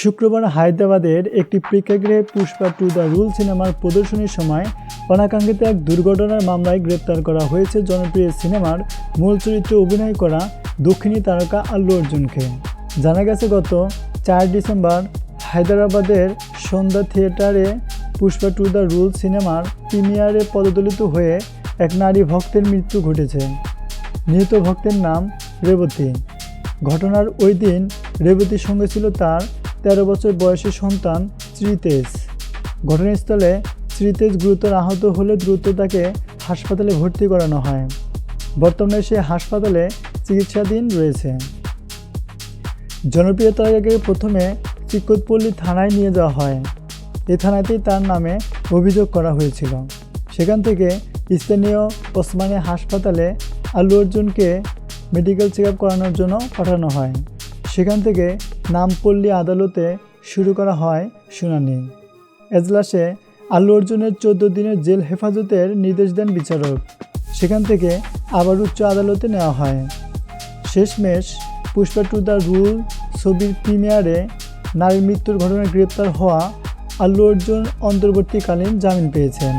শুক্রবার হায়দ্রাবাদের একটি প্রেক্ষাগৃহে পুষ্পা টু দ্য রুল সিনেমার প্রদর্শনীর সময় অনাকাঙ্ক্ষিত এক দুর্ঘটনার মামলায় গ্রেপ্তার করা হয়েছে জনপ্রিয় সিনেমার মূল চরিত্রে অভিনয় করা দক্ষিণী তারকা আল্লু অর্জুনকে। জানা গেছে, গত চার ডিসেম্বর হায়দ্রাবাদের সন্ধ্যা থিয়েটারে পুষ্পা টু দ্য রুল সিনেমার প্রিমিয়ারে পদদলিত হয়ে এক নারী ভক্তের মৃত্যু ঘটেছে। নিহত ভক্তের নাম রেবতী। ঘটনার ওই দিন রেবতীর সঙ্গে ছিল তার তেরো বছর বয়সী সন্তান শ্রীতেজ ঘটনাস্থলে শ্রীতেজ গুরুতর আহত হলে দ্রুত তাকে হাসপাতালে ভর্তি করানো হয়। বর্তমানে সে হাসপাতালে চিকিৎসাধীন রয়েছে। জনপ্রিয় তারকাকে প্রথমে চিকতপল্লী থানায় নিয়ে যাওয়া হয়। এ থানাতেই তার নামে অভিযোগ করা হয়েছিল। সেখান থেকে স্থানীয় ওসমানিয়া হাসপাতালে আল্লু অর্জুনকে মেডিকেল চেক করানোর জন্য পাঠানো হয়। সেখান থেকে নামপল্লী আদালতে শুরু করা হয় শুনানি। এজলাসে আল্লু অর্জুনের চোদ্দ দিনের জেল হেফাজতের নির্দেশ দেন বিচারক। সেখান থেকে আবার উচ্চ আদালতে নেওয়া হয়। শেষমেশ পুষ্পা টু দ্য রুল ছবির প্রিমিয়ারে নারী মৃত্যুর ঘটনায় গ্রেপ্তার হওয়া আল্লু অর্জুন অন্তর্বর্তীকালীন জামিন পেয়েছেন।